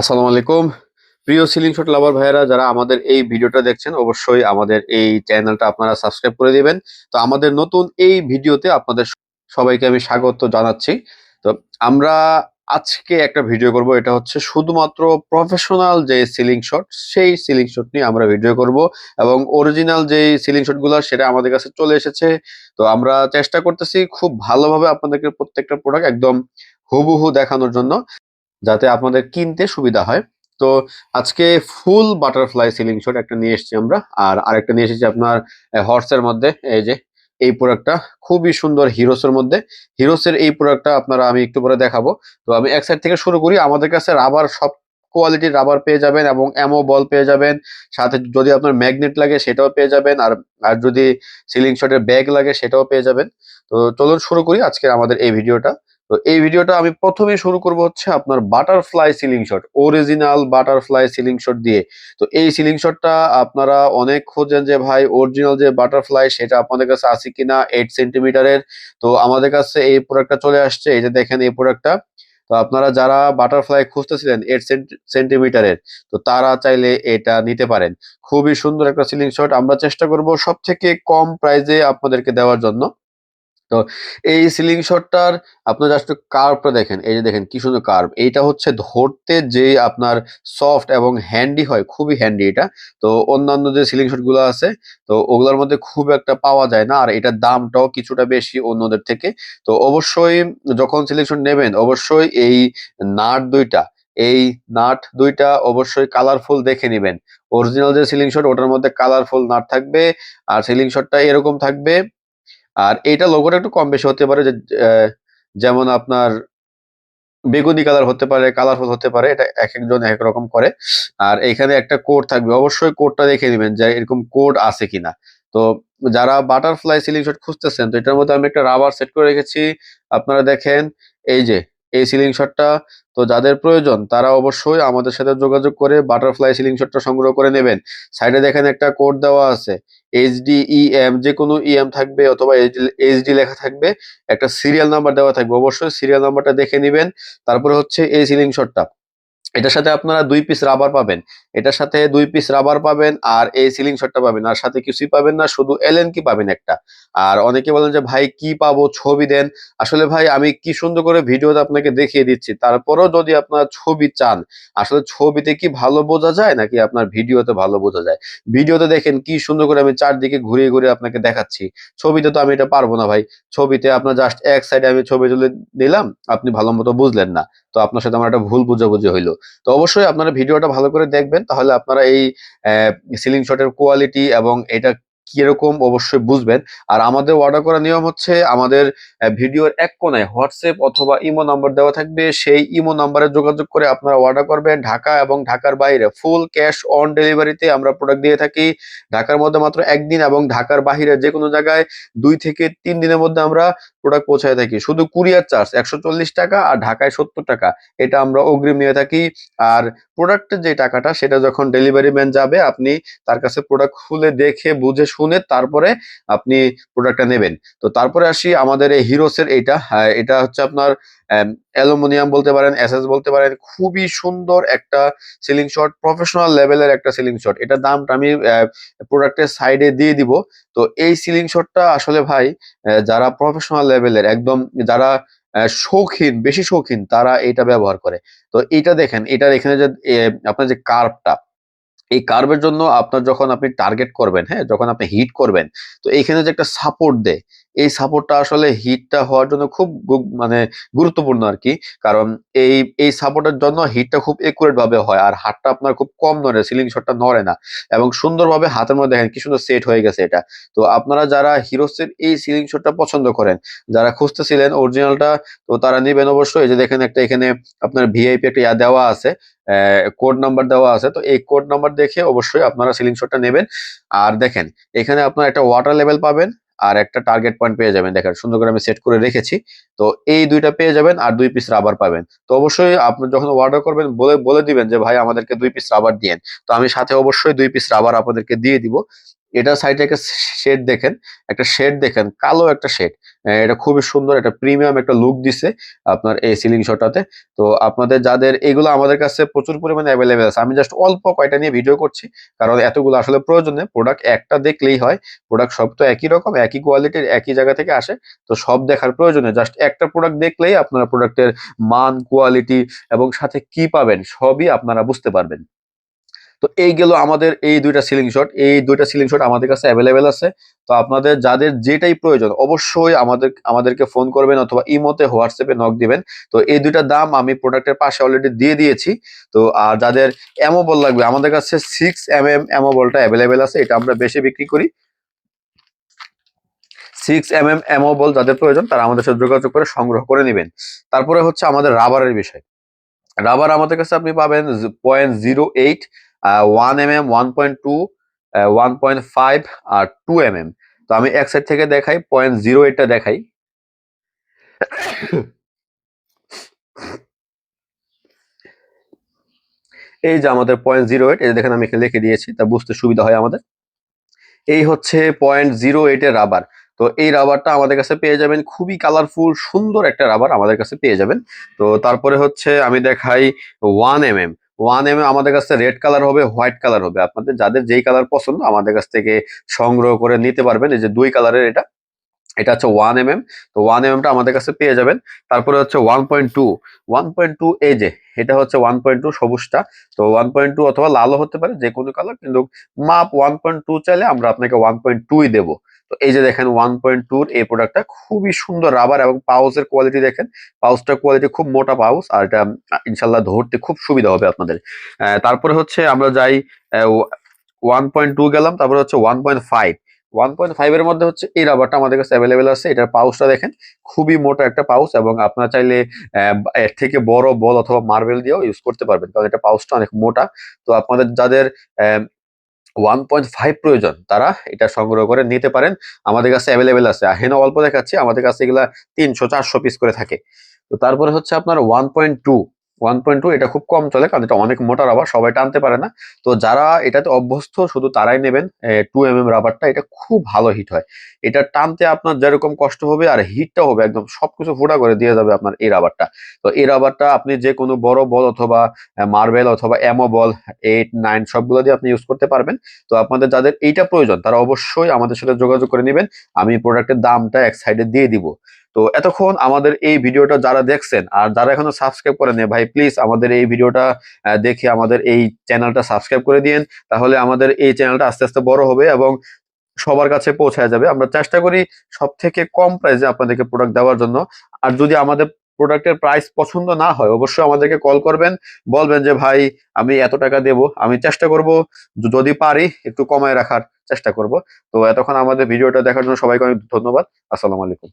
আসসালামু আলাইকুম। প্রিয় সিলিং শট লাভার ভাইয়েরা, যারা আমাদের এই ভিডিওটা দেখছেন, অবশ্যই আমাদের এই চ্যানেলটা আপনারা সাবস্ক্রাইব করে দিবেন। তো আমাদের নতুন এই ভিডিওতে আপনাদের সবাইকে আমি স্বাগত জানাচ্ছি। তো আমরা আজকে একটা ভিডিও করব, এটা হচ্ছে শুধুমাত্র প্রফেশনাল যে সিলিং শট সেই সিলিং শট নিয়ে আমরা ভিডিও করব এবং অরিজিনাল যে সিলিং শটগুলো, সেটা আমাদের কাছে চলে এসেছে। তো আমরা চেষ্টা করতেছি খুব ভালোভাবে আপনাদেরকে প্রত্যেকটা প্রোডাক্ট একদম হুবহু দেখানোর জন্য। যাতে আপনাদের কিনতে সুবিধা হয়। তো আজকে ফুল বাটারফ্লাই সিলিং শট একটা নিয়ে এসেছি আমরা। আর আরেকটা নিয়ে এসেছি আপনার হর্সের মধ্যে। এই যে, এই প্রোডাক্টটা খুবই সুন্দর হিরোসের মধ্যে। হিরোসের এই প্রোডাক্টটা আপনারা আমি একটু পরে দেখাবো। তো আমি এক সাইড থেকে শুরু করি। আমাদের কাছে রাবার সব কোয়ালিটির রাবার পেয়ে যাবেন এবং অ্যামো বল পেয়ে যাবেন। সাথে যদি আপনার ম্যাগনেট লাগে সেটাও পেয়ে যাবেন। আর আর যদি সিলিং শটের ব্যাগ লাগে সেটাও পেয়ে যাবেন। তো চলুন শুরু করি আজকে আমাদের এই ভিডিওটা তো এই ভিডিওটা আমি প্রথমে শুরু করব হচ্ছে আপনার butterfly ceiling shot original butterfly ceiling shot দিয়ে। তো এই সিলিং শটটা আপনারা অনেক খোঁজেন যে, ভাই অরিজিনাল যে বাটারফ্লাই সেটা আপনাদের কাছে আছে কিনা? এইট সেন্টিমিটারের তো আমাদের কাছে এই প্রোডাক্টটা চলে আসছে। এই যে দেখেন এই প্রোডাক্টটা তো আপনারা যারা বাটারফ্লাই খুঁজতেছিলেন এইট সেন্টিমিটারের তো তারা চাইলে এটা নিতে পারেন। খুবই সুন্দর একটা সিলিং শট আমরা চেষ্টা করব সব থেকে কম প্রাইজে আপনাদেরকে দেওয়ার জন্য। তো এই সিলিং শটটার আপনার জাস্ট কার্ভটা দেখেন, এই যে দেখেন কি সুন্দর কার্ভ এইটা হচ্ছে ধরতে যে আপনার সফট এবং হ্যান্ডি হয়, খুবই হ্যান্ডি এটা, তো অন্যান্য যে সিলিং শটগুলো আছে, তো ওগুলোর মধ্যে খুব একটা পাওয়া যায় না, আর এটার দামটাও কিছুটা বেশি অন্যদের থেকে, তো অবশ্যই যখন সিলিং শট নেবেন, অবশ্যই এই নাট দুইটা, এই নাট দুইটা অবশ্যই কালারফুল দেখে নেবেন অরিজিনাল যে সিলিং শট ওটার মধ্যে কালারফুল নাট থাকবে, আর সিলিং শটটা এরকম থাকবে আর এইটা লোগোটা একটু কম বেশি হতে পারে যেমন আপনার বেগুনি কালার হতে পারে কালারফুল হতে পারে, এটা এক একজন এক এক রকম করে। আর এখানে একটা কোড থাকবে, অবশ্যই কোডটা দেখে নেবেন যে এরকম কোড আছে কিনা। তো যারা বাটারফ্লাই সিলিং শট খুঁজতেছেন, তো এটার মধ্যে আমি একটা রাবার সেট করে রেখেছি। আপনারা দেখেন, এই যে এই সিলিং শটটা তো যাদের প্রয়োজন, তারা অবশ্যই আমাদের সাথে যোগাযোগ করে বাটারফ্লাই সিলিং শটটা সংগ্রহ করে নেবেন। সাইডে দেখেন একটা কোড দেওয়া আছে এইচডি ইএম যে কোনো ইএম থাকবে অথবা এইচডি লেখা থাকবে, একটা সিরিয়াল নাম্বার দেওয়া থাকবে। অবশ্যই সিরিয়াল নাম্বারটা দেখে নেবেন। তারপরে হচ্ছে এই সিলিং শটটা এটার সাথে আপনারা দুই পিস রাবার পাবেন। এটার সাথে দুই পিস রাবার পাবেন আর এই সিলিং শটটা পাবেন। আর সাথে কিছুই পাবেন না, শুধু এলএন কি পাবেন একটা। আর অনেকে বলেন যে, ভাই, কি পাবো? ছবি দেন। আসলে ভাই, আমি কি সুন্দর করে ভিডিওতে আপনাকে দেখিয়ে দিচ্ছি। তারপরও যদি আপনার ছবি চান, আসলে ছবিতে কি ভালো বোঝা যায়, নাকি আপনার ভিডিওতে ভালো বোঝা যায়? ভিডিওতে দেখেন কি সুন্দর করে আমি চারদিকে ঘুরিয়ে ঘুরিয়ে আপনাকে দেখাচ্ছি। ছবিতে তো আমি এটা পারব না ভাই। ছবিতে আপনার জাস্ট এক সাইডে আমি ছবি তুলে দিলাম, আপনি ভালো মতো বুঝলেন না। তো আপনার সাথে আমার একটা ভুল বুঝাবুঝি হইল। তো অবশ্যই আপনারা ভিডিওটা ভালো করে দেখবেন, তাহলে আপনারা এই সিলিং শটের কোয়ালিটি এবং এটা কীরকম অবশ্যই বুঝবেন। আর আমাদের অর্ডার করার নিয়ম হচ্ছে আমাদের ভিডিওর এক কোনায় হোয়াটসঅ্যাপ অথবা ইমো নাম্বার দেওয়া থাকবে। সেই ইমো নাম্বারে যোগাযোগ করে আপনারা অর্ডার করবেন। ঢাকা এবং ঢাকার বাইরে ফুল ক্যাশ অন ডেলিভারিতে আমরা প্রোডাক্ট দিয়ে থাকি। ঢাকার মধ্যে মাত্র একদিন এবং ঢাকার বাইরে যে কোনো জায়গায় দুই থেকে তিন দিনের মধ্যে আমরা প্রোডাক্ট পৌঁছায় থাকি। শুধু কুরিয়ার চার্জ একশো চল্লিশ টাকা আর ঢাকায় সত্তর টাকা। এটা আমরা অগ্রিম নিয়ে থাকি। আর প্রোডাক্টের যে টাকাটা সেটা যখন ডেলিভারি ম্যান যাবে, আপনি তার কাছে প্রোডাক্ট খুলে দেখে বুঝে শুনে তারপরে আপনি প্রোডাক্টটা নেবেন। তো তারপরে আসি আমাদের এই হিরোসের এইটা। হ্যাঁ, এটা হচ্ছে আপনার অ্যালুমিনিয়াম বলতে পারেন এসএস বলতে পারেন খুবই সুন্দর একটা সিলিং শট প্রফেশনাল লেভেলের একটা সিলিং শট এটার দামটা আমি প্রোডাক্টের সাইডে দিয়ে দিব। তো এই সিলিং শটটা আসলে ভাই যারা প্রফেশনাল লেভেলের একদম যারা শৌখিন বেশি শৌখিন তারা এটা ব্যবহার করে। তো এটা দেখেন এটার এখানে যে আপনার যে কার্ভটা এই কার্ভের জন্য আপনার যখন আপনি টার্গেট করবেন হ্যাঁ? যখন আপনি হিট করবেন, তো এখানে যে একটা সাপোর্ট দেয় এই সাপোর্টটা আসলে হিটটা হওয়ার জন্য খুব মানে গুরুত্বপূর্ণ আর কি। কারণ এই এই সাপোর্টের জন্য হিটটা খুব একুরেট ভাবে হয় আর হাতটা আপনার খুব কম নড়ে সিলিং শটটা নড়ে না। এবং সুন্দরভাবে হাতের মধ্যে দেখেন কি সুন্দর সেট হয়ে গেছে এটা। তো আপনারা যারা হিরোসের এই সিলিং শটটা পছন্দ করেন, যারা খুঁজতেছিলেন অরিজিনালটা তো তারা নেবেন অবশ্যই। যে দেখেন একটা এখানে আপনার ভিআইপি একটা ইয়া দেওয়া আছে কোড নাম্বার দেওয়া আছে। তো এই কোড নাম্বার দেখে অবশ্যই আপনারা সিলিং শটটা নেবেন। আর দেখেন, এখানে আপনার একটা ওয়াটার লেভেল পাবেন। আর একটা টার্গেট পয়েন্ট পেয়ে যাবেন। দেখেন, সুন্দর করে আমি সেট করে রেখেছি। তো এই দুইটা পেয়ে যাবেন আর দুই পিস রাবার পাবেন। তো অবশ্যই আপনি যখন অর্ডার করবেন, বলে বলে দিবেন যে, ভাই, আমাদেরকে দুই পিস রাবার দিয়েন। তো আমি সাথে অবশ্যই দুই পিস রাবার আপনাদেরকে দিয়ে দিব। এটা সাইডে একটা শেড দেখেন, একটা শেড দেখেন, কালো একটা শেড এটা খুবই সুন্দর একটা প্রিমিয়াম একটা লুক দিছে আপনার এই সিলিং শটটাতে তো আপনাদের যাদের, এগুলো আমাদের কাছে প্রচুর পরিমাণে অ্যাভেলেবেল আছে। আমি জাস্ট অল্প কয়টা নিয়ে ভিডিও করছি, কারণ এতগুলো আসলে প্রয়োজন নেই প্রোডাক্ট একটা দেখলেই হয় প্রোডাক্ট সব তো একই রকম, একই কোয়ালিটির একই জায়গা থেকে আসে, তো সব দেখার প্রয়োজনে জাস্ট একটা প্রোডাক্ট দেখলেই আপনারা প্রোডাক্টের মান কোয়ালিটি এবং সাথে কি পাবেন, সবই আপনারা বুঝতে পারবেন। তো এই গেল আমাদের এই দুইটা সিলিং শট এই দুইটা সিলিং শট আমাদের কাছে অ্যাভেলেবেল আছে। তো আপনাদের যাদের যেটাই প্রয়োজন, অবশ্যই আমাদের, আমাদেরকে ফোন করবেন অথবা ইমোতে হোয়াটসঅ্যাপে নক দিবেন। তো এই দুইটা দাম আমি প্রোডাক্টের পাশে অলরেডি দিয়ে দিয়েছি। তো, আর যাদের এমো বল লাগবে, আমাদের কাছে সিক্স এম এম এমো বলটা অ্যাভেলেবেল আছে, এটা আমরা বেশি বিক্রি করি। Six M M MO ball যাদের প্রয়োজন, তারা আমাদের সাথে যোগাযোগ করে সংগ্রহ করে নেবেন। তারপরে হচ্ছে আমাদের রাবারের বিষয়। রাবার আমাদের কাছে আপনি পাবেন point zero eight one M M one point two one point five আর টু এম এম তো আমি এক সাইড থেকে দেখাই পয়েন্ট জিরো এইটটা দেখাই। এই যে আমাদের পয়েন্ট জিরো এইট এই দেখেন আমি এখানে লিখে দিয়েছি, তা বুঝতে সুবিধা হয় আমাদের। এই হচ্ছে পয়েন্ট জিরো এইটের রাবার তো এই রাবারটা আমাদের কাছে পেয়ে যাবেন, খুবই কালারফুল সুন্দর একটা রাবার আমাদের কাছে পেয়ে যাবেন। তো তারপরে হচ্ছে আমি দেখাই one M M one M আমাদের কাছে রেড কালার হবে হোয়াইট কালার হবে। আপনাদের যাদের যেই কালার পছন্দ, আমাদের কাছ থেকে সংগ্রহ করে নিতে পারবেন। এই যে দুই কালারের এটা এটা হচ্ছে ওয়ান এম এম তো ওয়ান এম টা আমাদের কাছে পেয়ে যাবেন। তারপরে হচ্ছে one point two one point two এই যে, এটা হচ্ছে ওয়ান পয়েন্ট টু সবুজটা। তো ওয়ান পয়েন্ট টু অথবা লালও হতে পারে যে কোনো কালার কিন্তু মাপ ওয়ান পয়েন্ট টু চাইলে আমরা আপনাকে ওয়ান পয়েন্ট টুই দেবো। তো এই যে দেখেন ওয়ান পয়েন্ট টুর এই প্রোডাক্টটা খুবই সুন্দর রাবার এবং পাউসের কোয়ালিটি দেখেন। পাউসটার কোয়ালিটি খুব মোটা পাউস আর এটা ইনশাল্লাহ ধরতে খুব সুবিধা হবে আপনাদের। তারপরে হচ্ছে আমরা যাই ওয়ান পয়েন্ট টু গেলাম, তারপরে হচ্ছে one point five one point five এর মধ্যে হচ্ছে এই রাবারটা আমাদের কাছে অ্যাভেলেবেল আছে, এটার পাউসটা দেখেন, খুবই মোটা একটা পাউস এবং আপনারা চাইলে এর থেকে বড় বল অথবা মার্বেল দিয়েও ইউজ করতে পারবেন, কারণ এটা পাউসটা অনেক মোটা। তো আপনাদের যাদের ওয়ান পয়েন্ট ফাইভ প্রয়োজন। তারা এটা সংগ্রহ করে নিতে পারেন। আমাদের কাছে অ্যাভেলেবেল আছে। হেন অল্প দেখাচ্ছি। আমাদের কাছে এগুলা তিনশো, চারশো পিস করে থাকে। তো তারপরে হচ্ছে আপনার one point two one point two এটা খুব কম চলে, কারণ এটা অনেক মোটা রাবার সবাই টানতে পারে না। তো যারা এটাতে অভ্যস্ত, শুধু তারাই নেবেন টু এম এম রাবারটা এটা খুব ভালো হিট হয়। এটা টানতে আপনার যেরকম কষ্ট হবে আর হিটটা হবে, একদম সবকিছু ফোটা করে দিয়ে যাবে আপনার এই রাবারটা তো এই রাবারটা আপনি যে কোনো বড় বল অথবা মার্বেল অথবা এমো বল এইট নাইন সবগুলো দিয়ে আপনি ইউজ করতে পারবেন। তো আপনাদের যাদের এইটা প্রয়োজন, তারা অবশ্যই আমাদের সাথে যোগাযোগ করে নেবেন। আমি প্রোডাক্টের দামটা এক সাইডে দিয়ে দিব। তো এতক্ষণ আমাদের এই ভিডিওটা যারা দেখছেন আর যারা এখনও সাবস্ক্রাইব করে করেন ভাই প্লিজ আমাদের এই ভিডিওটা দেখে আমাদের এই চ্যানেলটা সাবস্ক্রাইব করে দিন তাহলে আমাদের এই চ্যানেলটা আস্তে আস্তে বড় হবে এবং সবার কাছে পৌঁছায় যাবে। আমরা চেষ্টা করি সব থেকে কম প্রাইসে আপনাদেরকে প্রোডাক্ট দেওয়ার জন্য। আর যদি আমাদের প্রোডাক্টের প্রাইস পছন্দ না হয়, অবশ্যই আমাদেরকে কল করবেন। বলবেন যে, ভাই, আমি এত টাকা দেব। আমি চেষ্টা করব। যদি পারি, একটু কমায় রাখার চেষ্টা করব। তো এতক্ষণ আমাদের ভিডিওটা দেখার জন্য সবাইকে অনেক ধন্যবাদ। আসসালামু আলাইকুম।